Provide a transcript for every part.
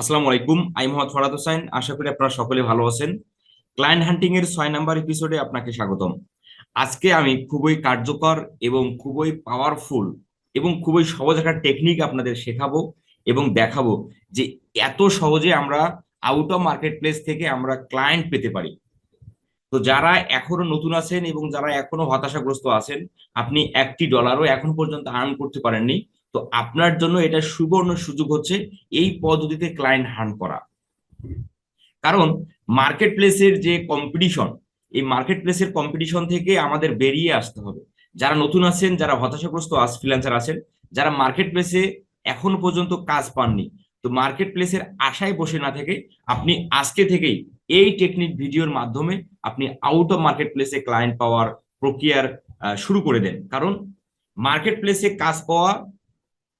আসসালামু আলাইকুম, আমি মোহাম্মদ ফরাদ হোসেন। আশা করি আপনারা সকলে ভালো আছেন। ক্লায়েন্ট হান্টিং এর ছয় নাম্বার এপিসোডে আপনাকে স্বাগতম। আজকে আমি খুবই কার্যকর এবং খুবই পাওয়ারফুল এবং খুবই সহজ একটা টেকনিক আপনাদের শেখাবো এবং দেখাবো যে এত সহজে আমরা আউট অফ মার্কেট প্লেস থেকে আমরা ক্লায়েন্ট পেতে পারি। তো যারা এখনও নতুন আছেন এবং যারা এখনও হতাশাগ্রস্ত আছেন, আপনি একটি ডলারও এখন পর্যন্ত আর্ন করতে পারেননি। তো আপনার জন্য এটা সুবর্ণ সুযোগ হচ্ছে এই পদ্ধতিতে ক্লায়েন্ট হার্ন করা। কারণ মার্কেট প্লেসের যে কম্পিটিশন এই মার্কেট প্লেসের কম্পিটিশন থেকে আমাদের বেরিয়ে আসতে হবে। যারা নতুন আছেন, যারা হতাশাগ্রস্ত আস ফ্রিল্যান্সার আছেন, যারা মার্কেট প্লেসে এখনও পর্যন্ত কাজ পাননি, তো মার্কেট প্লেসের আশায় বসে না থেকে আপনি আজকে থেকেই এই টেকনিক ভিডিওর মাধ্যমে আপনি আউট অফ মার্কেট প্লেসে ক্লায়েন্ট পাওয়ার প্রক্রিয়ার শুরু করে দেন। কারণ মার্কেট প্লেসে কাজ পাওয়া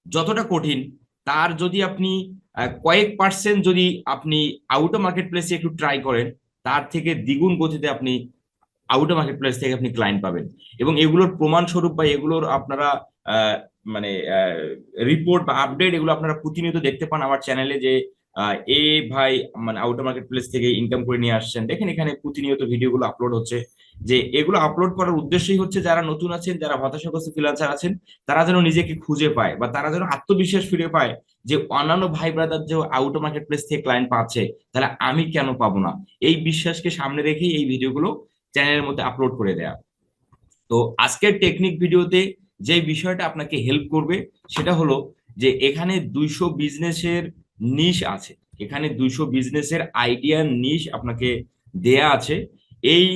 যতটা কঠিন, তার যদি আপনি কয়েক পার্সেন্ট যদি আপনি আউট অফ মার্কেট প্লেসে একটু ট্রাই করেন, তার থেকে দ্বিগুণ গতিতে আপনি আউট অফ মার্কেট প্লেস থেকে আপনি ক্লায়েন্ট পাবেন। এবং এগুলোর প্রমাণস্বরূপ বা এগুলোর আপনারা মানে রিপোর্ট বা আপডেট এগুলো আপনারা প্রতিনিয়ত দেখতে পান আমার চ্যানেলে যে এ ভাই মানে আউট অফ মার্কেট প্লেস থেকে ইনকাম করে নিয়ে আসছেন। দেখেন এখানে প্রতিনিয়ত ভিডিওগুলো আপলোড হচ্ছে। যে এগুলো আপলোড করার উদ্দেশ্যই হচ্ছে যারা নতুন আছেন, যারা হতাশাগ্রস্ত ফ্রিল্যান্সার আছেন, তারা যেন নিজেকে খুঁজে পায় বা তারা যেন আত্মবিশ্বাস ফিরে পায় যে অন্যান্য ভাই ব্রাদার যে আউট অফ মার্কেট প্লেস থেকে ক্লায়েন্ট পাচ্ছে, তাহলে আমি কেন পাবো না? এই বিশ্বাসকে সামনে রেখেই এই ভিডিওগুলো চ্যানেলের মধ্যে আপলোড করে দেয়া। তো আজকের টেকনিক ভিডিওতে যে বিষয়টা আপনাকে হেল্প করবে, সেটা হলো যে এখানে দুইশো বিজনেসের নিশ আছে। এখানে দুইশো বিজনেসের আইডিয়া নিশ আপনাকে দেয়া আছে। এই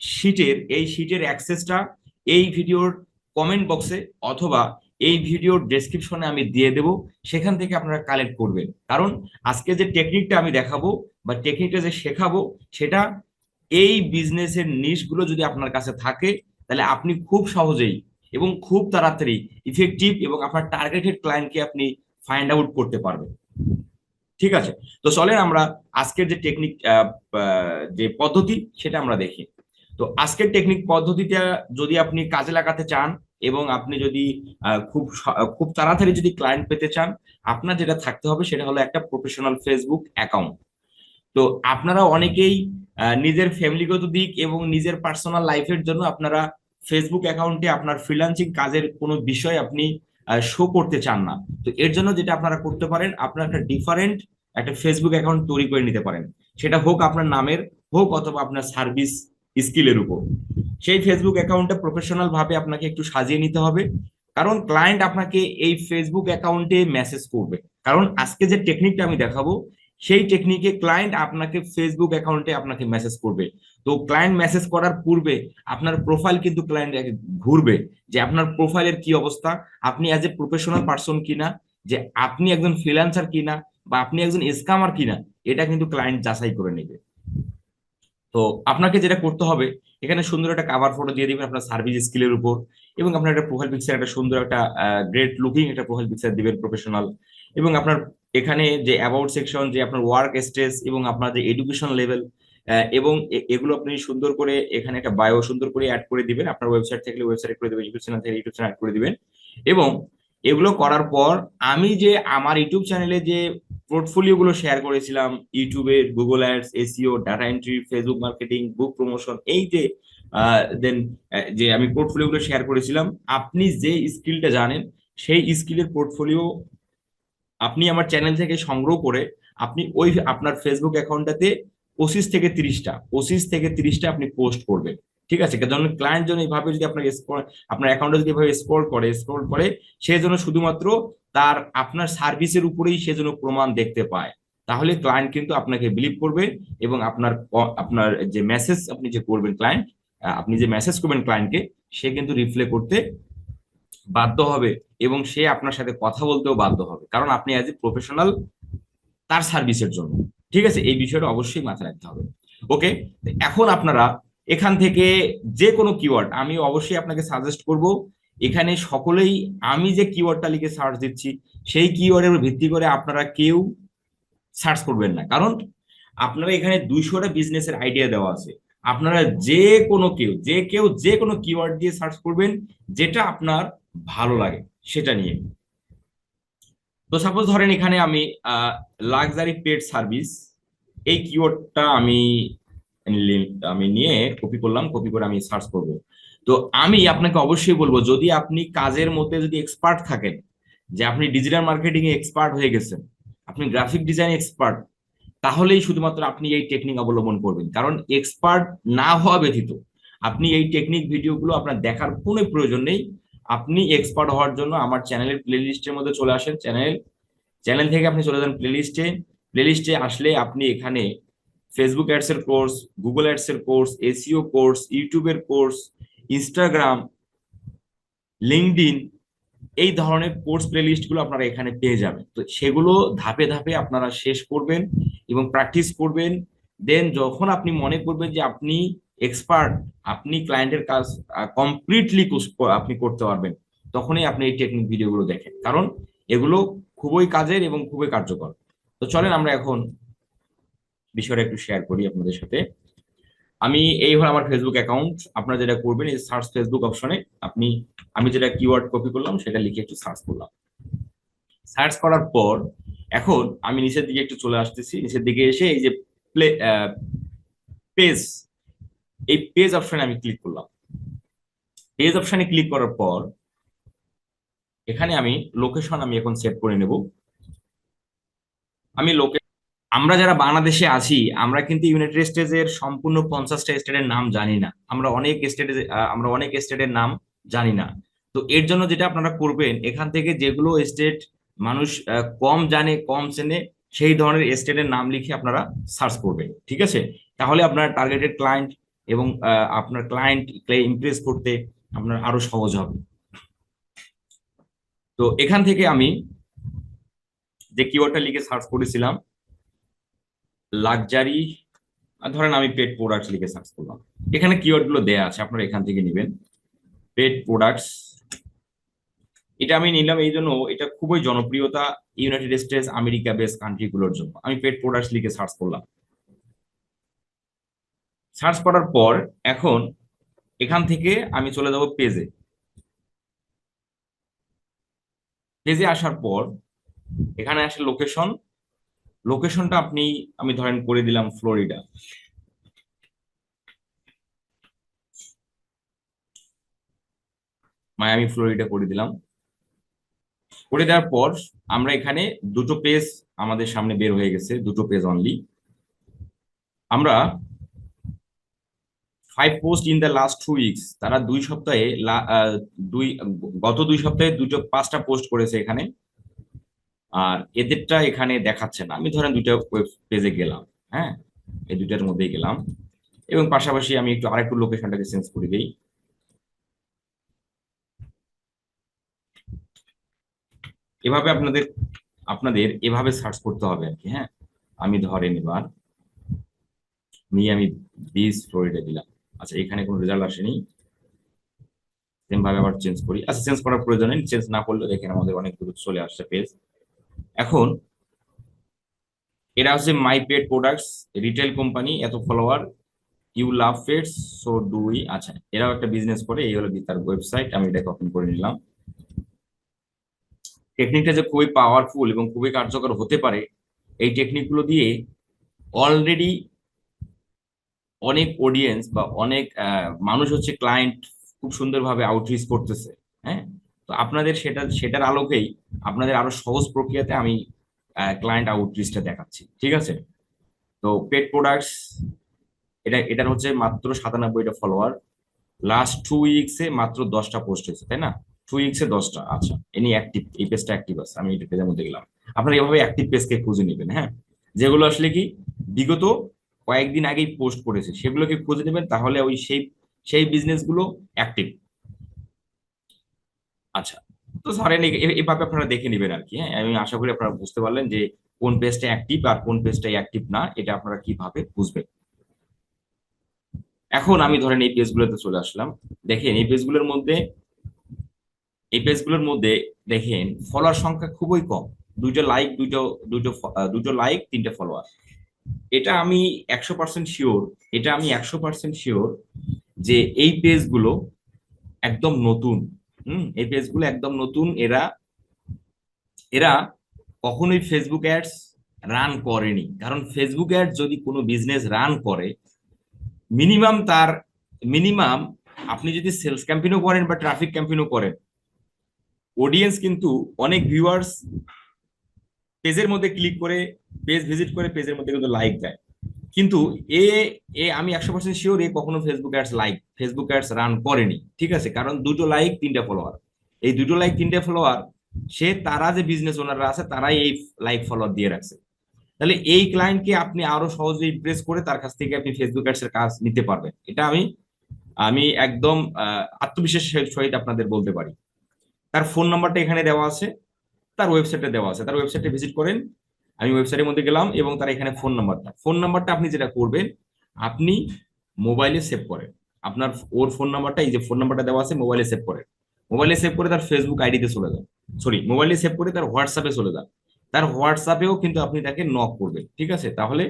শিটের এই শিটের অ্যাক্সেসটা এই ভিডিওর কমেন্ট বক্সে অথবা এই ভিডিওর ডেসক্রিপশনে আমি দিয়ে দেব। সেখান থেকে আপনারা কালেক্ট করবেন। কারণ আজকে যে টেকনিকটা আমি দেখাবো বা টেকনিকটা যে শেখাবো, সেটা এই বিজনেসের নিশগুলো যদি আপনার কাছে থাকে, তাহলে আপনি খুব সহজেই এবং খুব তাড়াতাড়ি ইফেক্টিভ এবং আপনার টার্গেটেড ক্লায়েন্টকে আপনি ফাইন্ড আউট করতে পারবেন। ঠিক আছে? তো চলেন আমরা আজকের যে টেকনিক যে পদ্ধতি সেটা আমরা দেখি। তো আজকের টেকনিক পদ্ধতিটা যদি আপনি কাজে লাগাতে চান এবং আপনি যদি খুব খুব তাড়াতাড়ি যদি ক্লায়েন্ট পেতে চান, আপনার যেটা থাকতে হবে সেটা হলো একটা প্রফেশনাল ফেসবুক অ্যাকাউন্ট তো আপনারা অনেকেই নিজের ফ্যামিলিগত দিক এবং নিজের পার্সোনাল লাইফের জন্য আপনারা ফেসবুক অ্যাকাউন্টে আপনার ফ্রিলান্সিং কাজের কোনো বিষয় আপনি শো করতে চান না। তো এর জন্য যেটা আপনারা করতে পারেন, আপনারা একটা ডিফারেন্ট একটা ফেসবুক অ্যাকাউন্ট তৈরি করে নিতে পারেন। সেটা হোক আপনার নামের, হোক অথবা আপনার সার্ভিস স্কিলের উপর। সেই ফেসবুক অ্যাকাউন্টটা প্রফেশনাল ভাবে আপনাকে একটু সাজিয়ে নিতে হবে। কারণ ক্লায়েন্ট আপনাকে এই ফেসবুক অ্যাকাউন্টে মেসেজ করবে। কারণ আজকে যে টেকনিকটা আমি দেখাবো সেই টেকনিকে ক্লায়েন্ট আপনাকে ফেসবুক অ্যাকাউন্টে আপনাকে মেসেজ করবে। তো ক্লায়েন্ট মেসেজ করার পূর্বে আপনার প্রোফাইল কিন্তু ক্লায়েন্ট ঘুরবে যে আপনার প্রোফাইলের কি অবস্থা, আপনি অ্যাজ এ প্রফেশনাল পার্সন কিনা, যে আপনি একজন ফ্রিল্যান্সার কিনা বা আপনি একজন স্কামার কিনা, এটা কিন্তু ক্লায়েন্ট যাচাই করে নেবে। তো আপনাকে যেটা করতে হবে, এখানে সুন্দর একটা কাভার ফটো দিয়ে দিবেন আপনার সার্ভিস স্কিলের উপর এবং আপনার একটা প্রোফাইল পিকচার একটা সুন্দর একটা গ্রেট লুকিং একটা প্রোফাইল পিকচার দিবেন প্রফেশনাল এবং আপনার এখানে যে অ্যাবাউট সেকশন যে আপনার ওয়ার্ক স্টেজ এবং আপনার যে এডুকেশন লেভেল এবং এগুলো আপনি সুন্দর করে এখানে একটা বায়ো সুন্দর করে অ্যাড করে দিবেন। আপনার ওয়েবসাইট থাকলে ওয়েবসাইট করে দেবেন ইউটিউব চ্যানেল থেকে ইউটিউব চ্যানেল অ্যাড করে দিবেন। এবং এগুলো করার পর আমি যে আমার ইউটিউব চ্যানেলে যে পোর্টফোলিও গুলো শেয়ার করেছিলাম ইউটিউবে Google ads SEO data entry Facebook marketing book promotion এই যে দেন যে আমি পোর্টফোলিও গুলো শেয়ার করেছিলাম, আপনি যে স্কিলটা জানেন, সেই স্কিলের পোর্টফোলিও আপনি আমার চ্যানেল থেকে সংগ্রহ করে আপনি ওই আপনার ফেসবুক অ্যাকাউন্টটাতে পঁচিশ থেকে তিরিশটা, পঁচিশ থেকে তিরিশটা আপনি পোস্ট করবেন। ঠিক আছে? কারণ ক্লায়েন্ট যেন এইভাবে যদি আপনার আপনার অ্যাকাউন্টে যদি এভাবে স্ক্রল করে স্ক্রল করে, সে যেন শুধুমাত্র তার, আপনার সার্ভিসের উপরেই সে যেন প্রমাণ দেখতে পায়। তাহলে ক্লায়েন্ট কিন্তু আপনাকে বিলিভ করবে এবং আপনার আপনার যে মেসেজ আপনি যে করবেন ক্লায়েন্ট আপনি যে মেসেজ করবেন ক্লায়েন্টকে সে কিন্তু রিপ্লাই করতে বাধ্য হবে এবং সে আপনার সাথে কথা বলতেও বাধ্য হবে। কারণ আপনি অ্যাজ এ প্রফেশনাল তার সার্ভিসের জন্য। ঠিক আছে? এই বিষয়টা অবশ্যই মাথায় রাখতে হবে। ওকে এখন আপনারা এখান থেকে যে কোনো কিওয়ার্ড আমি অবশ্যই আপনাকে সাজেস্ট করব, এখানে সকলেই আমি যে কিওয়ার্ডটা লিখে সার্চ দিচ্ছি, সেই কিওয়ার্ডের ভিত্তি করে আপনারা কেউ সার্চ করবেন না। কারণ আপনারা এখানে দুইশোটা বিজনেসের আইডিয়া দেওয়া আছে। আপনারা যে কোনো কেউ, যে কেউ যে কোনো কিওয়ার্ড দিয়ে সার্চ করবেন, যেটা আপনার ভালো লাগে, সেটা নিয়ে। তো সাপোজ ধরেন এখানে আমি লাক্সারি পেড সার্ভিস এই কিওয়ার্ডটা আমি আমি নিয়ে কপি করলাম কপি করে আমি সার্চ করব। তো আমি আপনাকে অবশ্যই বলব, যদি আপনি কাজের মধ্যে যদি এক্সপার্ট থাকেন, যে আপনি ডিজিটাল মার্কেটিং এ এক্সপার্ট হয়ে গেছেন, আপনি গ্রাফিক ডিজাইন এক্সপার্ট তাহলেই শুধুমাত্র আপনি এই টেকনিক অবলম্বন করবেন। কারণ এক্সপার্ট না হওয়া ব্যতীত আপনি এই টেকনিক ভিডিওগুলো আপনার দেখার কোনো প্রয়োজন নেই। আপনি এক্সপার্ট হওয়ার জন্য আমার চ্যানেলের প্লে লিস্টের মধ্যে চলে আসেন। চ্যানেল চ্যানেল থেকে আপনি চলে যান প্লে লিস্টে প্লে লিস্টে আসলে আপনি এখানে ফেসবুক অ্যাডস এর কোর্স গুগল অ্যাডস এর কোর্স এসিও কোর্স ইউটিউবের কোর্স ইনস্টাগ্রাম লিঙ্কডিন এই ধরনের কোর্স প্লে লিস্টগুলো আপনারা এখানে পেয়ে যাবেন। তো সেগুলো ধাপে ধাপে আপনারা শেষ করবেন। এবং প্র্যাকটিস করবেন। দেন যখন আপনি মনে করবেন যে আপনি এক্সপার্ট আপনি ক্লায়েন্টের কাজ কমপ্লিটলি আপনি করতে পারবেন, তখনই আপনি এই টেকনিক ভিডিওগুলো দেখেন। কারণ এগুলো খুবই কাজের এবং খুবই কার্যকর। তো চলেন আমরা এখন বিষয়টা একটু শেয়ার করি আপনাদের সাথে। আমি, এই হলো আমার ফেসবুক অ্যাকাউন্ট আপনারা যেটা করবেন, এই সার্চ ফেসবুক অপশনে আপনি, আমি যেটা কিওয়ার্ড কপি করলাম, সেটা লিখে একটু সার্চ করলাম। সার্চ করার পর এখন আমি নিচের দিকে একটু চলে আসতেছি। নিচের দিকে এসে এই যে প্লে পেজ এই পেজ অপশনে আমি ক্লিক করলাম। পেজ অপশনে ক্লিক করার পর এখানে আমি লোকেশন আমি এখন সেট করে নেব। আমি লোকে আমরা যারা বাংলাদেশে আছি, আমরা কিন্তু ইউনাইটেড স্টেটসের সম্পূর্ণ পঞ্চাশটা স্টেটের নাম জানি না। আমরা অনেক স্টেটে আমরা অনেক স্টেটের নাম জানি না। তো এর জন্য যেটা আপনারা করবেন, এখান থেকে যেগুলো স্টেট মানুষ কম জানে, কম চেনে, সেই ধরনের স্টেটের নাম লিখে আপনারা সার্চ করবেন, ঠিক আছে? তাহলে আপনার টার্গেটেড ক্লায়েন্ট এবং আপনার ক্লায়েন্ট ইমপ্রেস করতে আপনার আরও সহজ হবে। তো এখান থেকে আমি যে কিওয়ার্ডটা লিখে সার্চ করেছিলাম লাক্সারি ধরেন আমি পেট প্রোডাক্টস লিখে সার্চ করলাম। এখানে কিওয়ার্ডগুলো দেয়া আছে, আপনারা এখান থেকে নেবেন। পেট প্রোডাক্টস এটা আমি নিলাম এই জন্য এটা খুবই জনপ্রিয়তা United States America base country গুলোর জন্য। আমি পেট প্রোডাক্টস লিখে সার্চ করলাম। সার্চ করার পর এখন এখান থেকে আমি চলে যাব পেজে পেজে আসার পর এখানে আসে লোকেশন লোকেশনটা আপনি, আমি ধরেন করে দিলাম ফ্লোরিডা মায়ামি ফ্লোরিডা করে দিলাম। করে দেওয়ার পর আমরা এখানে দুটো পেজ আমাদের সামনে বের হয়ে গেছে, দুটো পেজ অনলি আমরা five post in the last two weeks তারা দুই সপ্তাহে দুই, গত দুই সপ্তাহে দুটো, পাঁচটা পোস্ট করেছে এখানে। আর এদেরটা এখানে দেখাচ্ছে না। আমি ধরেন দুইটা পেজে গেলাম হ্যাঁ? এই দুইটার মধ্যেই গেলাম। এবং পাশাপাশি আমি একটু আরেকটু লোকেশনটাকে চেঞ্জ করে দিই। এভাবে আপনাদের আপনাদের এভাবে সার্চ করতে হবে আর কি হ্যাঁ? আমি ধরেন এবার, নিয়ে আমি বিচ ফ্লোরিডা দিলাম আচ্ছা এখানে কোনো রেজাল্ট আসেনি। সেম ভাবে আবার চেঞ্জ করি। আচ্ছা চেঞ্জ করার প্রয়োজন নেই। চেঞ্জ না করলে দেখেন আমাদের অনেক দূর চলে আসছে পেজ এখন, এরা হচ্ছে my paid products retail company এত follower you love pets so do আচ্ছা এরাও একটা বিজনেস করে, এই হলো তার ওয়েবসাইট আমি এটাকে ওপেন করে নিলাম। টেকনিকটা যে খুবই পাওয়ারফুল এবং খুবই কার্যকর হতে পারে, এই টেকনিকগুলো দিয়ে অলরেডি অনেক অডিয়েন্স বা অনেক মানুষ হচ্ছে ক্লায়েন্ট খুব সুন্দরভাবে আউটরিচ করতেছে হ্যাঁ? তো আপনাদের সেটা, সেটার আলোকেই আপনাদের আরও সহজ প্রক্রিয়াতে আমি ক্লায়েন্ট আউটরিচটা দেখাচ্ছি, ঠিক আছে? তো পেট প্রোডাক্টস এটা, এটার হচ্ছে মাত্র সাতানব্বইটা ফলোয়ার লাস্ট টু উইকসে মাত্র দশটা পোস্ট হয়েছে, তাই না? টু উইকসে দশটা আচ্ছা। এনি অ্যাক্টিভ এই পেজটা অ্যাক্টিভ আছে, আমি এটা পেজের মধ্যে গেলাম। আপনারা এভাবে অ্যাক্টিভ পেজকে খুঁজে নেবেন হ্যাঁ? যেগুলো আসলে কি, বিগত কয়েকদিন আগেই পোস্ট করেছে, সেগুলোকে খুঁজে নেবেন, তাহলে ওই সেই সেই বিজনেসগুলো অ্যাক্টিভ আচ্ছা তো ধরেন এ- এ- এভাবে আপনারা দেখে নেবেন আর কি হ্যাঁ? আমি আশা করি আপনারা বুঝতে পারলেন যে কোন পেজটা অ্যাক্টিভ আর কোন পেজটা অ্যাক্টিভ না, এটা আপনারা কীভাবে বুঝবেন। এখন আমি ধরেন এই পেজগুলোতে চলে আসলাম। দেখেন, এই পেজগুলোর মধ্যে এই পেজগুলোর মধ্যে দেখেন ফলোয়ার সংখ্যা খুবই কম। দুইটা লাইক দুইটো দুটো দুটো লাইক তিনটে ফলোয়ার এটা আমি একশো পার্সেন্ট শিওর এটা আমি একশো পার্সেন্ট শিওর যে এই পেজগুলো একদম নতুন। হুম, এই পেজগুলো একদম নতুন। এরা এরা কখনোই ফেসবুক অ্যাডস রান করেনি। কারণ ফেসবুক অ্যাড যদি কোনো বিজনেস রান করে মিনিমাম তার মিনিমাম আপনি যদি সেলস ক্যাম্পেইনও করেন বা ট্রাফিক ক্যাম্পেইনও করেন অডিয়েন্স কিন্তু অনেক ভিউয়ার্স পেজের মধ্যে ক্লিক করে পেজ ভিজিট করে পেজের মধ্যে কিন্তু লাইক দেয়। কিন্তু এ এ আমি একশো পার্সেন্ট শিওর এ কখনো Facebook ads like Facebook ads run করেনি, ঠিক আছে? কারণ দুটো লাইক তিনটা ফলোয়ার এই দুটো লাইক তিনটা ফলোয়ার সে, তারা যে বিজনেস ওনাররা আছে, তারাই এই লাইক ফলোয়ার দিয়ে রাখছে। তাহলে এই ক্লায়েন্টকে আপনি আরও সহজে ইমপ্রেস করে তার কাছ থেকে আপনি ফেসবুক অ্যাডস এর কাজ নিতে পারবেন। এটা আমি আমি একদম আত্মবিশ্বাসের সহিত আপনাদের বলতে পারি। তার ফোন নাম্বারটা এখানে দেওয়া আছে, তার ওয়েবসাইটে দেওয়া আছে। তার ওয়েবসাইটে ভিজিট করেন, আমি ওয়েবসাইটের মধ্যে গেলাম এবং তার এখানে ফোন নাম্বারটা ফোন নাম্বারটা আপনি যেটা করবেন, আপনি মোবাইলে সেভ করেন। আপনার ওর ফোন নাম্বারটা এই যে ফোন নাম্বারটা দেওয়া আছে মোবাইলে সেভ করেন। মোবাইলে সেভ করে তার ফেসবুক আইডিতে চলে যান। সরি মোবাইলে সেভ করে তার হোয়াটসঅ্যাপে চলে যান। তার হোয়াটসঅ্যাপেও কিন্তু আপনি তাকে নক করবেন, ঠিক আছে? তাহলে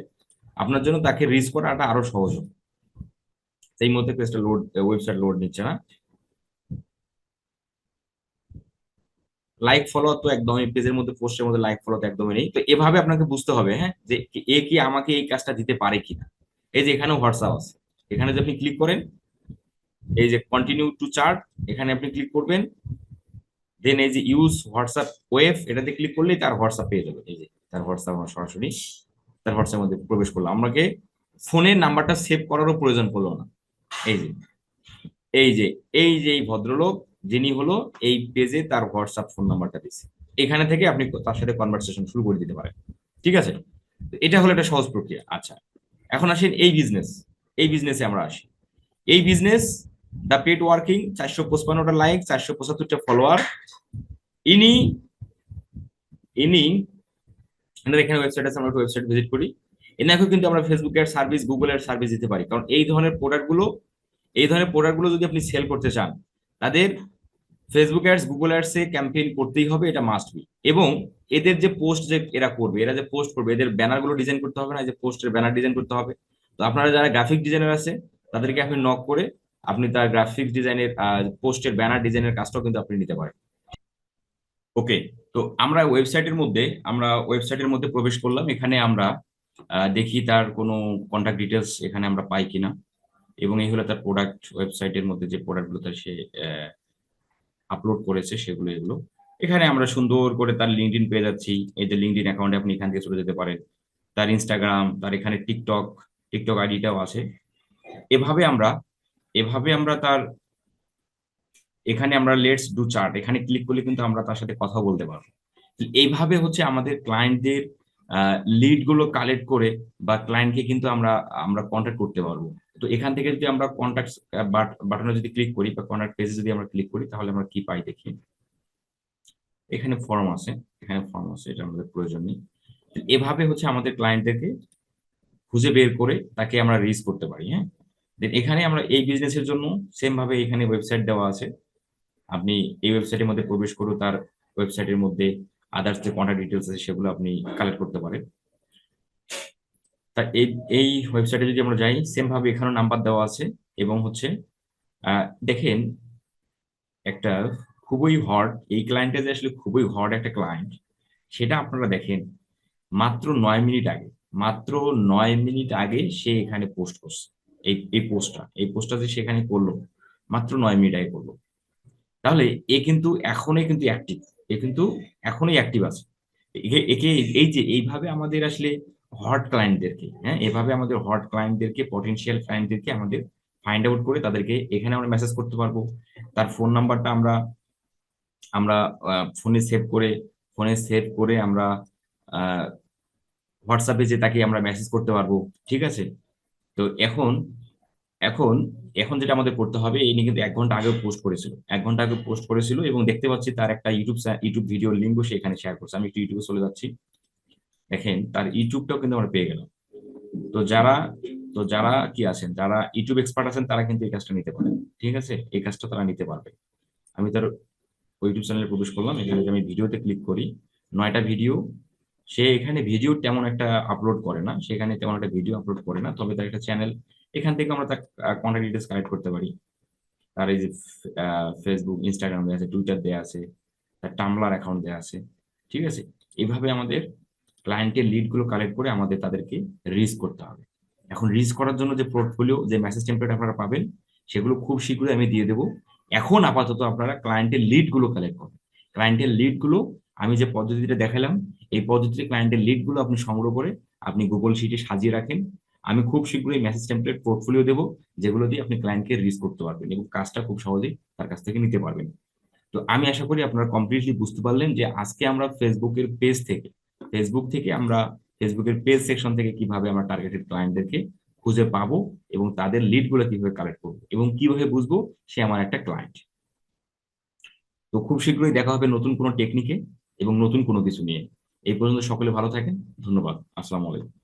আপনার জন্য তাকে রিচ করাটা আরও সহজ হবে। সেই মধ্যে লোড ওয়েবসাইট লোড নিচ্ছে না। লাইক ফলো তো একদমই পেজের মধ্যে পোস্টের মধ্যে লাইক ফলো তো একদমই নেই। তো এভাবে আপনাকে বুঝতে হবে হ্যাঁ যে এ কি আমাকে এই কাজটা দিতে পারে কিনা। এই যে এখানে হোয়াটসঅ্যাপ আছে। এখানে যদি আপনি ক্লিক করেন, এই যে কন্টিনিউ টু চার্ট এখানে আপনি ক্লিক করবেন। দেন এই যে ইউজ হোয়াটসঅ্যাপ ওয়েব এটাতে ক্লিক করলেই তার হোয়াটসঅ্যাপ পেয়ে যাবে। এই যে তার হোয়াটসঅ্যাপ আমরা সরাসরি, তার হোয়াটসঅ্যাপ মধ্যে প্রবেশ করলাম আমাকে ফোনের নাম্বারটা সেভ করারও প্রয়োজন পড়ল না। এই যে এই যে এই যে এই ভদ্রলোক যিনি হলো এই পেজে তার হোয়াটসঅ্যাপ ফোন নাম্বারটা দিচ্ছে এখানে থেকে আপনি তার সাথে কনভারসেশন শুরু করে দিতে পারেন। ঠিক আছে? এটা হলো একটা সহজ প্রক্রিয়া। আচ্ছা এখন আসেন এই বিজনেস এই বিজনেসে আমরা আসি। এই বিজনেস দ্য পেট ওয়ার্কিং চারশো পঁচপান্নটা লাইক চারশো পঁচাত্তরটা ফলোয়ার ইনি ইনি এনার এখানে ওয়েবসাইট আছে, আমরা ওয়েবসাইট ভিজিট করি। এনাকেও কিন্তু আমরা ফেসবুকের সার্ভিস গুগলের সার্ভিস দিতে পারি। কারণ এই ধরনের প্রোডাক্টগুলো এই ধরনের প্রোডাক্টগুলো যদি আপনি সেল করতে চান তাদের ফেসবুক অ্যাডস গুগল অ্যাডস এ ক্যাম্পেইন করতেই হবে, এটা মাস্ট বি এবং এদের যে পোস্ট যে এরা করবে, এরা যে পোস্ট করবে, এদের ব্যানারগুলো ডিজাইন করতে হবে না যে পোস্টের ব্যানার ডিজাইন করতে হবে। তো আপনারা যারা গ্রাফিক ডিজাইনার আছে, তাদেরকে আপনি নক করে আপনি তার গ্রাফিক ডিজাইনের পোস্টের ব্যানার ডিজাইনের কাজটাও কিন্তু আপনি নিতে পারেন। ওকে তো আমরা ওয়েবসাইটের মধ্যে, আমরা ওয়েবসাইটের মধ্যে প্রবেশ করলাম। এখানে আমরা দেখি তার কোনো কন্ট্যাক্ট ডিটেলস এখানে আমরা পাই কিনা। এবং এই হলো তার প্রোডাক্ট ওয়েবসাইটের মধ্যে যে প্রোডাক্টগুলো তার সে আপলোড করেছে সেগুলো এগুলো। এখানে আমরা সুন্দর করে তার লিঙ্কডিন পেয়ে যাচ্ছি। এই যে লিঙ্কডিন অ্যাকাউন্টে আপনি এখান থেকে চলে যেতে পারেন। তার ইনস্টাগ্রাম তার এখানে টিকটক টিকটক আইডিটাও আছে। এভাবে আমরা এভাবে আমরা তার, এখানে আমরা লেটস ডু চার্ট এখানে ক্লিক করলে কিন্তু আমরা তার সাথে কথা বলতে পারব। এইভাবে হচ্ছে আমাদের ক্লায়েন্টদের লিডগুলো কালেক্ট করে বা ক্লায়েন্টকে কিন্তু আমরা আমরা কন্ট্যাক্ট করতে পারব। তো এখান থেকে যদি আমরা কন্ট্যাক্ট বাটনে যদি ক্লিক করি বা কন্ট্যাক্ট পেজে যদি আমরা ক্লিক করি, তাহলে আমরা কি পাই দেখি? এখানে ফর্ম আছে, এখানে ফর্ম আছে, এটা আমাদের প্রয়োজন নেই। এভাবে হচ্ছে আমাদের ক্লায়েন্টদেরকে খুঁজে বের করে তাকে আমরা রিচ করতে পারি হ্যাঁ? দেন এখানে আমরা এই বিজনেসের জন্য সেম ভাবে এখানে ওয়েবসাইট দেওয়া আছে। আপনি এই ওয়েবসাইটের মধ্যে প্রবেশ করে, তার ওয়েবসাইটের মধ্যে আদার্স যে কন্ট্যাক্ট ডিটেলস আছে সেগুলো আপনি কালেক্ট করতে পারেন। তা এই এই ওয়েবসাইটে যদি আমরা যাই সেম ভাবে এখানেও নাম্বার দেওয়া আছে এবং হচ্ছে দেখেন একটা খুবই হট এই ক্লায়েন্টটা যে আসলে খুবই হট একটা ক্লায়েন্ট সেটা আপনারা দেখেন মাত্র নয় মিনিট আগে, মাত্র নয় মিনিট আগে সে এখানে পোস্ট করছে। এই এই পোস্টটা এই পোস্টটা যে সেখানে করল, মাত্র নয় মিনিট আগে করল। তাহলে এ কিন্তু, এখনই কিন্তু অ্যাক্টিভ এ কিন্তু এখনই অ্যাক্টিভ আছে। একে এই যে এইভাবে আমাদের আসলে হট ক্লায়েন্টদেরকে হ্যাঁ এভাবে আমাদের হট ক্লায়েন্টদেরকে পটেনশিয়াল ক্লায়েন্টদেরকে আমাদের ফাইন্ড আউট করে তাদেরকে এখানে আমরা মেসেজ করতে পারব। তার ফোন নাম্বারটা আমরা আমরা ফোনে সেভ করে ফোনে সেভ করে আমরা হোয়াটসঅ্যাপে যে তাকে আমরা মেসেজ করতে পারব, ঠিক আছে? তো এখন এখন এখন যেটা আমাদের করতে হবে, এই নিয়ে কিন্তু এক ঘণ্টা আগেও পোস্ট করেছিল। এক ঘণ্টা আগে পোস্ট করেছিল এবং দেখতে পাচ্ছি তার একটা ইউটিউব ইউটিউব ভিডিও লিঙ্কও সে এখানে শেয়ার করছে। আমি একটু ইউটিউবে চলে যাচ্ছি। দেখেন, তার ইউটিউবটাও কিন্তু আমরা পেয়ে গেলাম। তো যারা তো যারা কি আছেন, যারা ইউটিউব এক্সপার্ট আছেন, তারা কিন্তু এই কাজটা নিতে পারেন। ঠিক আছে? এই কাজটা তারা নিতে পারবে। আমি তার ইউটিউব চ্যানেলে প্রবেশ করলাম। এখানে আমি ভিডিওতে ক্লিক করি, নয়টা ভিডিও সে এখানে ভিডিও তেমন একটা আপলোড করে না। সেখানে তেমন একটা ভিডিও আপলোড করে না। তবে তার একটা চ্যানেল এখান থেকে আমরা তার কন্ট্যাক্ট ডিটেলস কালেক্ট করতে পারি। তার এই যে ফেসবুক ইনস্টাগ্রাম দেওয়া আছে টুইটার দেওয়া আছে, তার টামলার অ্যাকাউন্ট দেওয়া আছে, ঠিক আছে? এইভাবে আমাদের ক্লায়েন্টের লিডগুলো কালেক্ট করে আমাদের তাদেরকে রিচ করতে হবে। এখন রিচ করার জন্য যে পোর্টফোলিও যে মেসেজ টেমপ্লেট আপনারা পাবেন, সেগুলো খুব শীঘ্রই আমি দিয়ে দেবো। এখন আপাতত আপনারা ক্লায়েন্টের লিডগুলো কালেক্ট করবেন ক্লায়েন্টের লিডগুলো আমি যে পদ্ধতিটা দেখালাম, এই পদ্ধতিতে ক্লায়েন্টের লিডগুলো আপনি সংগ্রহ করে আপনি গুগল শিটে সাজিয়ে রাখেন। আমি খুব শীঘ্রই মেসেজ টেমপ্লেট পোর্টফোলিও দেবো, যেগুলো দিয়ে আপনি ক্লায়েন্টকে রিচ করতে পারবেন এবং কাজটা খুব সহজেই তার কাছ থেকে নিতে পারবেন। তো আমি আশা করি আপনারা কমপ্লিটলি বুঝতে পারলেন যে আজকে আমরা ফেসবুকের পেজ থেকে ফেসবুক থেকে আমরা ফেসবুকের পেজ সেকশন থেকে কীভাবে আমরা টার্গেটেড ক্লায়েন্টদেরকে খুঁজে পাবো এবং তাদের লিডগুলো কীভাবে কালেক্ট করব এবং কীভাবে বুঝব সে আমার একটা ক্লায়েন্ট তো খুব শীঘ্রই দেখা হবে নতুন কোনো টেকনিকে এবং নতুন কোনো কিছু নিয়ে। এই পর্যন্ত সকলে ভালো থাকেন, ধন্যবাদ, আসসালামু আলাইকুম।